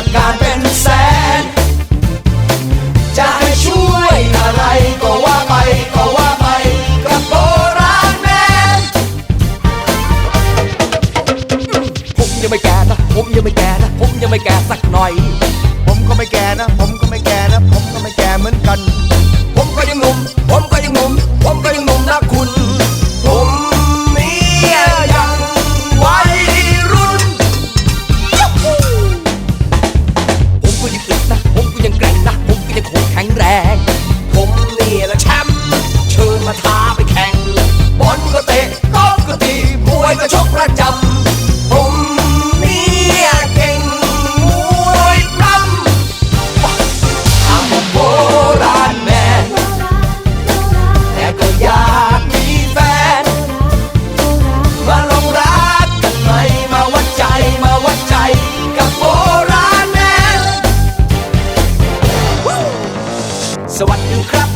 ประกาศเป็นแสน จะให้ช่วยอะไรก็ว่าไปก็ว่าไปกับโบราณแมนผมยังไม่แก่นะ ผมยังไม่แก่นะ ผมยังไม่แก่สักหน่อย ผมก็ไม่แก่นะ ผมก็ไม่แก่นะ ผมก็ไม่แก่เหมือนกัน งผมนี่แหละ วัสดีครับ